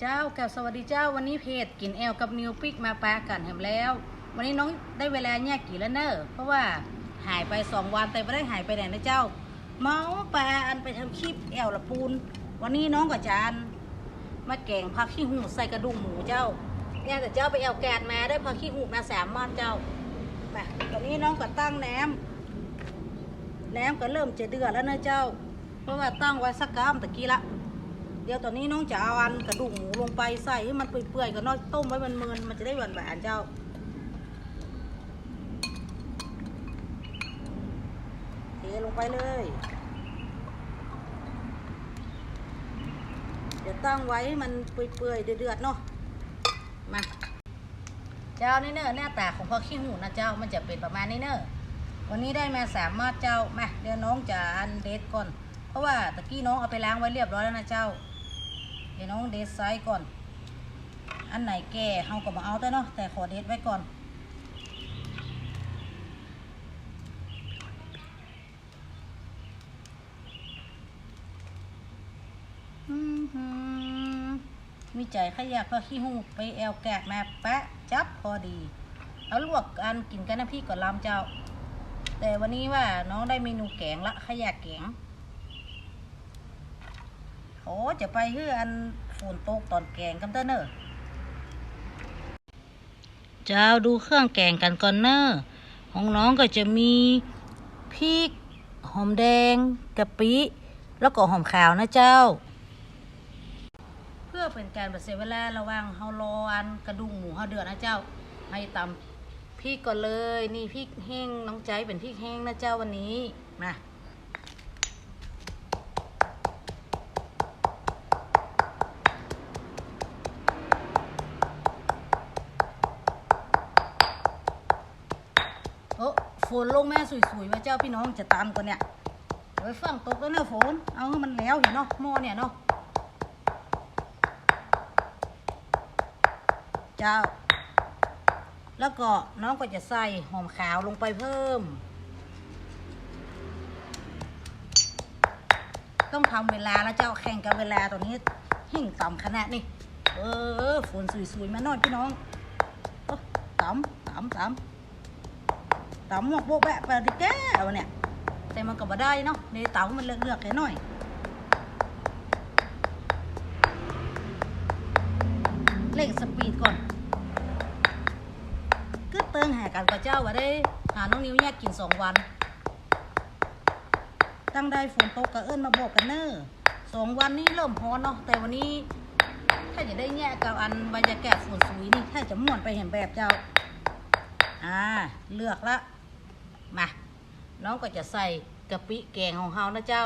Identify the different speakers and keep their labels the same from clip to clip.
Speaker 1: เจ้าแกับสวัสดีเจ้าวันนี้เพจกินแอลกับนิวปิกมาปากันแหมแล้ว วันนี้น้องได้เวลาแยกกี่แล้วเนอะเพราะว่าหายไปสองวันแต่ไม่ได้หายไปไหนนะเจ้า เมาปลาอันไปทำคลิปแอลละปูน วันนี้น้องกับจานมาแกงผักขี้หูใส่กระดูกหมูเจ้าเนี่ยแต่เจ้าไปแอลแกนมาได้ผักขี้หูมาสามมันเจ้าไปตอนนี้น้องก็ตั้งแหนมแหนมก็เริ่มจะเดือดแล้วเนอะเจ้า เพราะว่าตั้งไว้สักกามตะกี้ละ เดี๋ยวตอนนี้น้องจะเอาอันกระดูกหมูลงไปใส่ให้มันเปื่อยๆก่อนเนาต้มไว้มันมินมันจะได้หวานหวานเจ้า เทลงไปเลย เดี๋ยวตั้งไว้ให้มันเปื่อยๆเดือดๆเนาะ มา เจ้านี่เนอะหน้าตาของพ่อขี้หูนะเจ้ามันจะเป็นประมาณนี้เนอะวันนี้ได้มาสามมาดเจ้ามาเดี๋ยวน้องจะอันเดทก่อน เพราะว่าตะกี้น้องเอาไปล้างไว้เรียบร้อยแล้วนะเจ้า เดี๋ยวน้องเดทไซส์ก่อน อันไหนแก่เฮาก็มาเอาแต่เนาะแต่ขอเดทไว้ก่อนอืมหืมมีใจขยะก็ขี้หูไปแอลแกะมาแปะจับพอดี เอาลวกกันกินกันน้ำพริกก่อนลำเจ้า แต่วันนี้ว่าน้องได้เมนูแกงละขยะแกง โอ้ จะไปเพื่ออันฝนตกตอนแกงกันเต้อเนอะเจ้าดูเครื่องแกงกันก่อนเนอะของน้องก็จะมีพริก หอมแดงกะปิ แล้วก็หอมขาวนะเจ้า เพื่อเป็นการประเสียเวลาระว่างเฮารออันกระดุงหมูเฮาเดือดนะเจ้า ให้ตำพริกก่อนเลย นี่พริกแห้งน้องใจเป็นพริกแห้งนะเจ้าวันนี้มา ฝนลงแม่สวยๆว่าเจ้าพี่น้องจะตามก่อนเนี่ยเดี๋ยวไปฟังตกแล้วเนอะฝน เอามันแล้วเห็นเนาะหม้อเนี่ยเนาะเจ้า แล้วก็น้องก็จะใส่หอมขาวลงไปเพิ่ม ต้องทำเวลาแล้วเจ้าแข่งกับเวลาตอนนี้หิ่งต่ำขนาดนี้เออฝนสวยๆมาหน่อยพี่น้องต่ำต่ำต่ำ ตำหมดโบแบะไปดิแก้วเนี่ยแต่มันก็บ่ได้เนาะในเต๋ามันเลือกๆแค่หน่อยเร่งสปีดก่อนก็เติงหากันกับเจ้าว่าได้หาน้องนิ้วแยกกินสองวัน ตั้งได้ฝนตกกระเอิ้นมาบอกกันเนอสองวันนี้เริ่มฮ้อนเนาะแต่วันนี้ ถ้าจะได้แยกกับอันบรรยากาศฝนสวยนี่ถ้าจะม่วนไปเห็นแบบเจ้า อ่า เลือกละ มาน้องก็จะใส่กะปิแกงของเฮานะเจ้า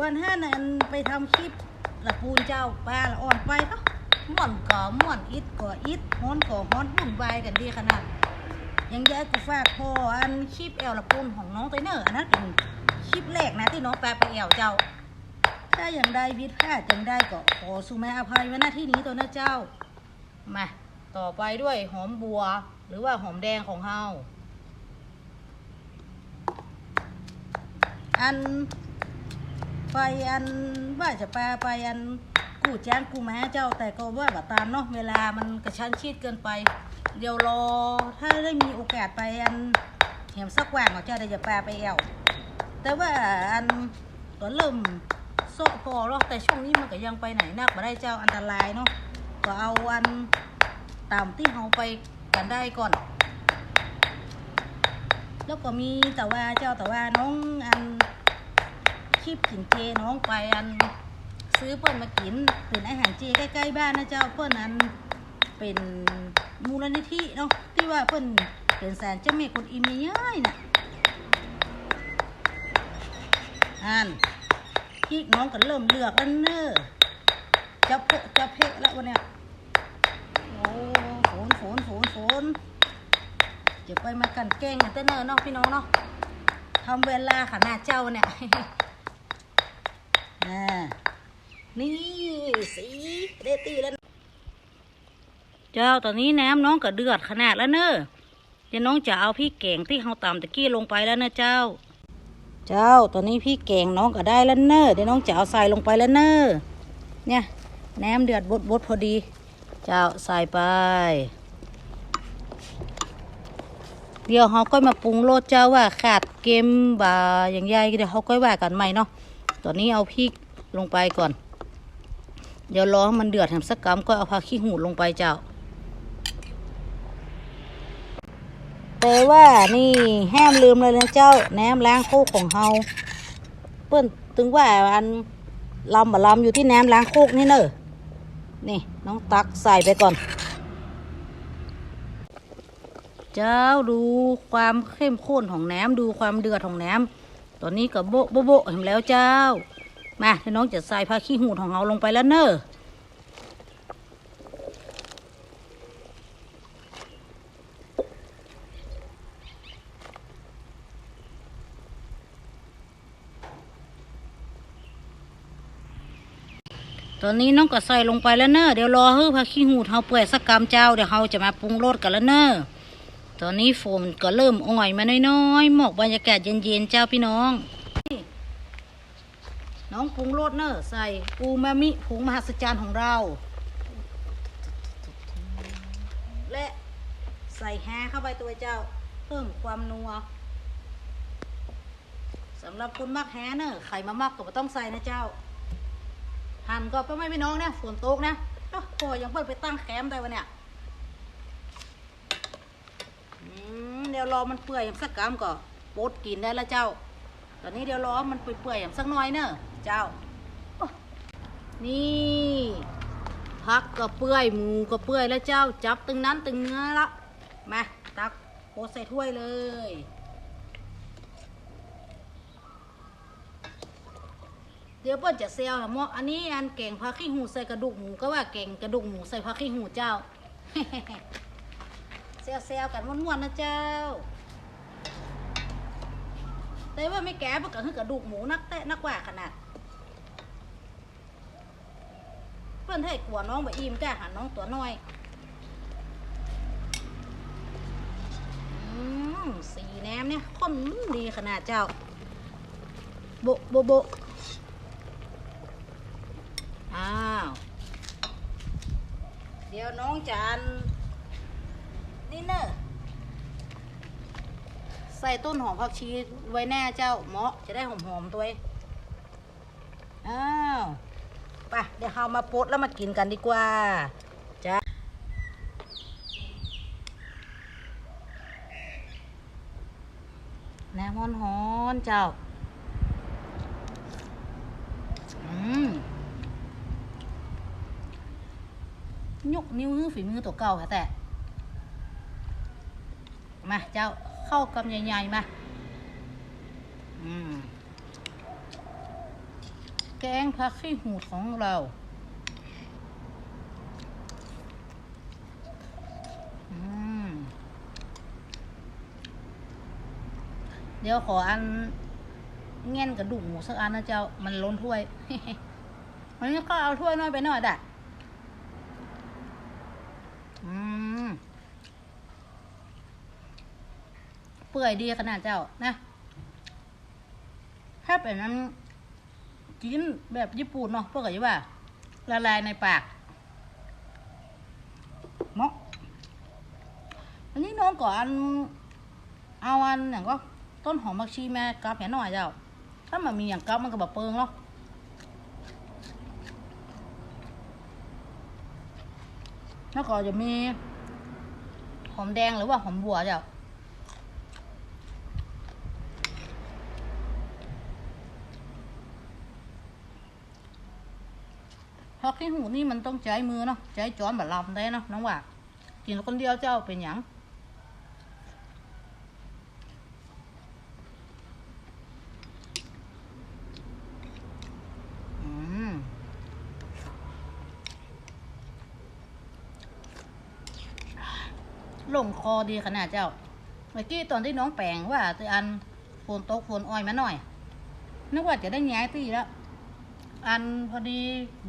Speaker 1: วันห้านันไปทำคลิปละปูนเจ้าปลาละอ่อนไปเนาะม่วนก่อม่วนอิดก่ออิดฮ้อนก่อฮ้อนวุ่นวายกันดีขนาดยังแย่กูฝากพออันคลิปแอลละปูนของน้องไตเนอร์อันนั้นเป็น คลิปแรกนะที่น้องแปลไปแอลเจ้า ถ้าอย่างใดวิดพลาดยังได้ก็ขอสุมาอภัยไว้หน้าที่นี้ตัวนะเจ้า มา ต่อไปด้วยหอมบัว หรือว่าหอมแดงของเฮาอันไปอันว่าจะไปไปอันกูแจ้งกูแม้เจ้าแต่ก็ว่าแบบตามเนาะเวลามันกระชั้นชิดเกินไป เดี๋ยวรอถ้าได้มีโอกาสไปอันเหี่ยมสักแหว่งของเจ้าเดี๋ยวจะแปลไปแอว แต่ว่าอันก็เริ่มโซะพอแล้วแต่ช่วงนี้มันก็ยังไปไหนนักมาได้เจ้าอันตรายเนาะก็เอาอันตามที่เราไปกันได้ก่อน แล้วก็มีแต่ว่าเจ้าแต่ว่าน้องอันคลิปกินเจน้องไปอันซื้อเปิ้นมากินเป็นอาหารเจใกล้ๆบ้านนะเจ้าเปิ้นอันเป็นมูลนิธิเนาะที่ว่าเปิ้นเป็นแสนเจ้าแม่คนอิมย่ายน่ะ อันพริกน้องก็เริ่มเลือกแล้วเนอะจะโพะจะเพะแล้ววันเนี้ยโอ้ฝนฝนฝนฝนจะไปมากันแกงกันเต้นเนอะเนาะพี่น้องเนาะทำเวลาขนาเจ้าเนี่ยนี่สีเดตี้แล้ว เจ้าตอนนี้น้ำน้องก็เดือดขนาดแล้วเนอะเดี๋ยวน้องจะเอาพี่แกงที่เราตำตะกี้ลงไปแล้วนะเจ้า เจ้าตอนนี้พี่แกงน้องก็ได้แล้วเนอเดี๋ยวน้องจะเอาใส่ลงไปแล้วเนอเนี่ยน้ำเดือดบดบดพอดี เจ้าใส่ไป เดี๋ยวเขาก็มาปรุงรสเจ้าว่าขาดเกมบาอย่างใหญ่เดี๋ยวเขาก็ว่ากันใหม่เนาะตอนนี้เอาพริกลงไปก่อน เดี๋ยวรอให้มันเดือดแถมสักกำก็เอาผักขี้หูลงไปเจ้า แต่ว่านี่ห้ามลืมเลยนะเจ้าแหนมล้างโคกของเฮาเปิ้นถึงว่าอันลำบะลำอยู่ที่แหนมล้างโคกนี่เนอะนี่น้องตักใส่ไปก่อน เจ้าดูความเข้มข้นของแหนมดูความเดือดของแหนมตอนนี้ก็โบะโบโบะเห็นแล้วเจ้ามาเดี๋ยวน้องจะใส่ผ้าขี้หูของเราลงไปแล้วเนอะ ตอนนี้น้องก็ใส่ลงไปแล้วเนอะเดี๋ยวรอให้ผ้าขี้หูดเราเปื่อยสักกำเจ้าเดี๋ยวเราจะมาปรุงรสกันแล้วเนอะตอนนี้ฝนก็เริ่มอ่อยมาน้อยๆหมอกบรรยากาศเย็นๆเจ้าพี่น้อง น้องปรุงรสเนอะใส่ปูมามิผงมหัศจรรย์ของเรา และใส่แฮเข้าไปตัวเจ้า เพิ่มความนัวสำหรับคนมักแฮเนอะไข่มามักก็ไม่ต้องใส่นะเจ้า หั่นก็ไม่ไม่พี่น้องนะฝนตกนะโอ้โหยังเปิดไปตั้งแคมป์ได้วะเนี่ยเดี๋ยวรอมันเปื่อยสักกรัมก็ปดกินได้ล้วเจ้า ตอนนี้เดี๋ยวรอมันเปื่อยๆอย่างสักหน่อยเนอะเจ้า นี่พักก็เปื่อยหมูก็เปื่อยแล้วเจ้า จับตึงนั้นตึงเนื้อละมาตักโพใส่ถ้วยเลย ดี๋ยวเปิ้ลจะเซลหมออันนี้อันเก่งพักขี้หูใส่กระดูกหมูก็ว่าเก่งกระดูกหมูใส่พักขี้หูเจ้าเซลเซลกันม้วนๆนะเจ้า แต่ว่าไม่แก่มันก็คือกระดูกหมูนักแต่นักว่าขนาด เพื่อนให้กลัวน้องไปอิ่มแก้หันน้องตัวน้อยอืมสีแนมเนี่ยข้นดีขนาดเจ้า โบโบโบ อ้าว เดี๋ยวน้องจานนี่เนอะใส่ต้นหอมผักชีไว้แน่เจ้าเหมาะจะได้หอมๆตัวเองอ้าวไปเดี๋ยวเรามาปดแล้วมากินกันดีกว่าจ้าแหนมฮอนฮอนๆเจ้า อืม ยกนิ้วมือฝีมือตัวเก่าค่ะแต่ มาเจ้าเข้ากำใหญ่ๆมาแกงผักขี้หูดของเราเดี๋ยวขออันเงี้ยนกระดูกหมูสักอันนะเจ้า มันล้นถ้วยมันนี้ก็เอาถ้วยน้อยไปหน่อยได้อืม เปื่อยดีขนาดเจ้านะถ้าเป็นนั้นกินแบบญี่ปุ่นเนาะเพื่อกับว่า ละลายในปากเนาะอันนี้น้องก่อนเอาอันอย่างก็ต้นหอมผักชีแม่กับแหน่อยเจ้า ถ้ามันมีอย่างกับมันก็แบบเปิงเนาะแล้วก็จะมีหอมแดงหรือว่าหอมบัวเจ้า เพราะขี้หูนี่มันต้องใช้มือเนาะใช้จ้อนแบบลำได้เนาะน้องว่ากินคนเดียวเจ้าเป็นหยังอืมลงคอดีขนาดเจ้า เมื่อกี้ตอนที่น้องแปลงว่าจะอันโฟนโต๊ะโฟนอ้อยมาหน่อย นึกว่าจะได้ย้ายตีแล้ว อันพอดี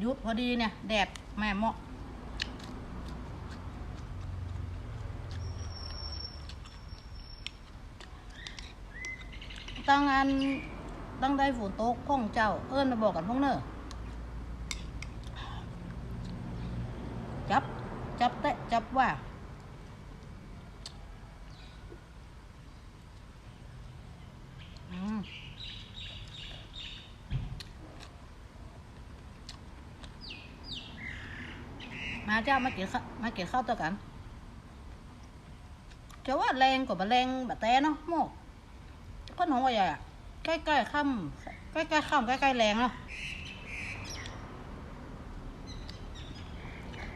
Speaker 1: ยุดพอดีเนี่ย แดดแม่เหมาะตั้งอันตั้งได้ฝนตกข้องเจ้า เอิญมาบอกกันพวกเนอจับ จับเตะจับว่า มาเจ้ามาเกินข้าวมากินข้าวตัวกันจะว่าแรงกว่าบแรงแบะแต่เนาะโมกก็น้องว่าใหญ่ใกล้ๆค่ำใกล้ๆค่ำใกล้ๆแรงเนาะ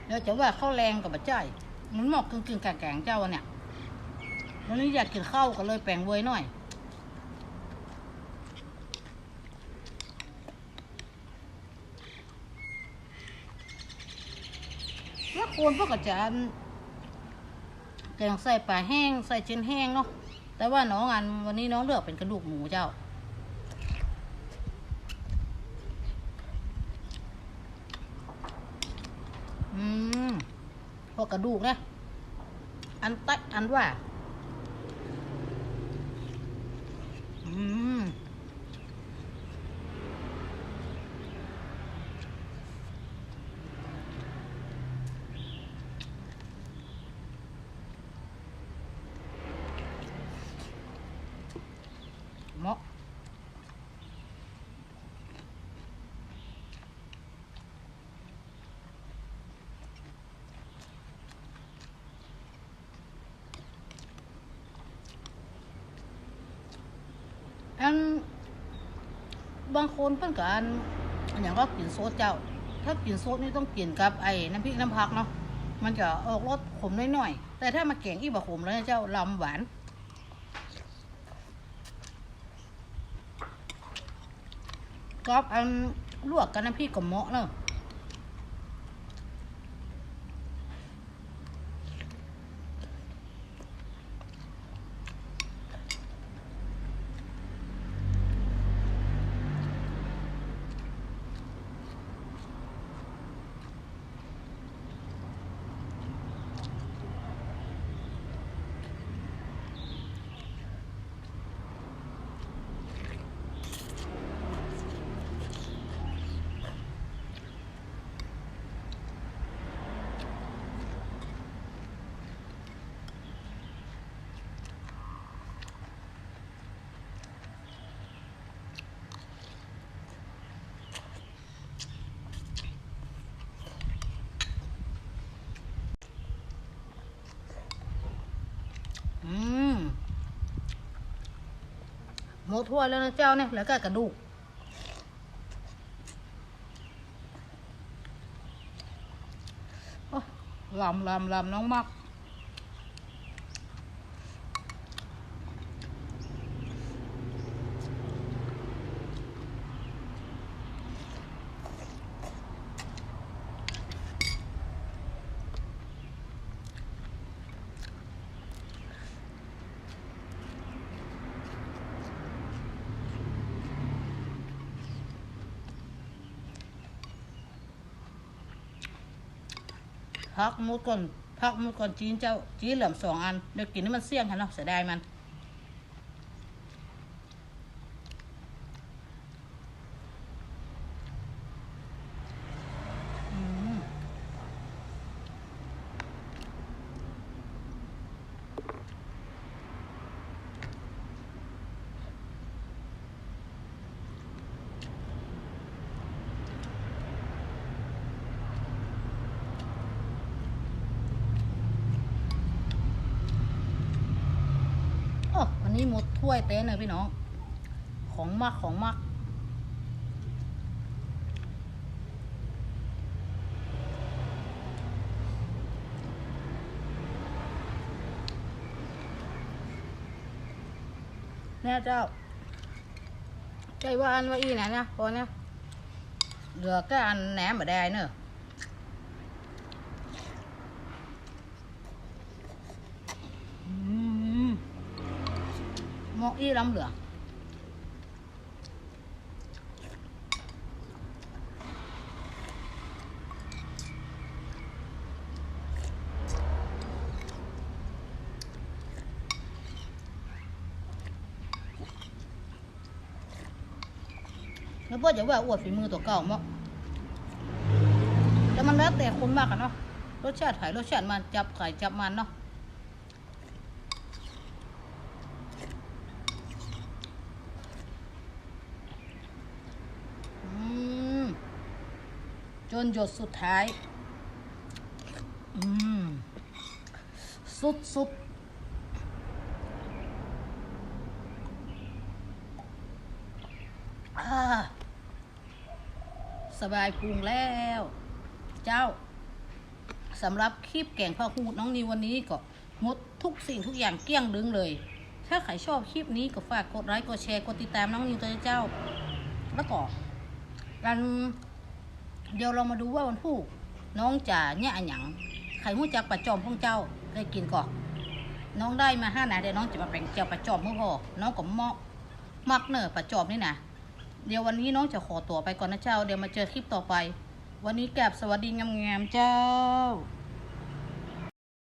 Speaker 1: เดี๋ยวจะว่าข้าวแรงกับบะจ่ายมันหมอกกึ่งๆแกงๆเจ้าเนี่ยวันนี้อยากกินข้าวก็เลยแปลงเวยหน่อย แล้วควรพวกกระจานแกงใส่ปลาแห้งใส่เชนแห้งเนาะแต่ว่าน้องอันวันนี้น้องเลือกเป็นกระดูกหมูเจ้า อืมพวกกระดูกนะอันตักอันว่า อืม เหมาะอัน บางคนเพิ่นก็อันอันอย่างก็กินโซดเจ้า ถ้ากินโซดนี่ต้องกินกับไอ้น้ำพริกน้ำผักเนาะมันจะออกรสขมน้อยๆแต่ถ้ามาแกงอีบะขมแล้วเจ้าลำหวานก็อันลวกกันน้ำพริกกับเหมาะเนาะอืม หมูถ้วยแล้วนะเจ้าเนี่ยแล้วก็กระดูก โอ้ลำลำลำน้องมัก พักมุดก่อนพักมุดก่อนจีนเจ้าจีนเหลื่อมสองอันเดี๋ยวกินนี่มันเสี่ยงค่ะเนาะเสียดายมัน อืมโอ้วั นนี้หมดถ้วยเต้นเลยพี่น้อง ของมักของมักแน่เจ้า ใจว่าอันว่าอีไหนนะพอเนี่ยเหลือแค่อันแหนมบะได้เนอะอืม หมออีล้ำเหลือแล้วเพื่อจะว่าอวดฝีมือตัวเก่ามั้งแต่มันแล้วแต่คนมากกันเนาะรสชาติไข่รสชาติมันจับไข่จับมันเนาะอืมจ นหยดสุดท้าย อืม สุดสุดสบายพุงแล้ว เจ้าสำหรับคลิปแกงข้าวหูน้องนิววันนี้ก็หมดทุกสิ่งทุกอย่างเกลี้ยงดึงเลย ถ้าใครชอบคลิปนี้ก็ฝากกดไลค์กดแชร์กดติดตามน้องนิวตัวเจ้า แล้วก็กัน เดี๋ยวเรามาดูว่าวันพูกน้องจะเนี่ยอันหยังไข่หู้จักปลาจอมของเจ้าได้กินก่อนน้องได้มาห้าหนาเดี๋ยวน้องจะมาแบ่งเจ้าปลาจอมเพื่อพอน้องก็มอกมักเนอปลาจอมนี่นะเดี๋ยววันนี้น้องจะขอตัวไปก่อนนะเจ้า เดี๋ยวมาเจอคลิปต่อไป วันนี้กลบสวัสดีงามๆเจ้า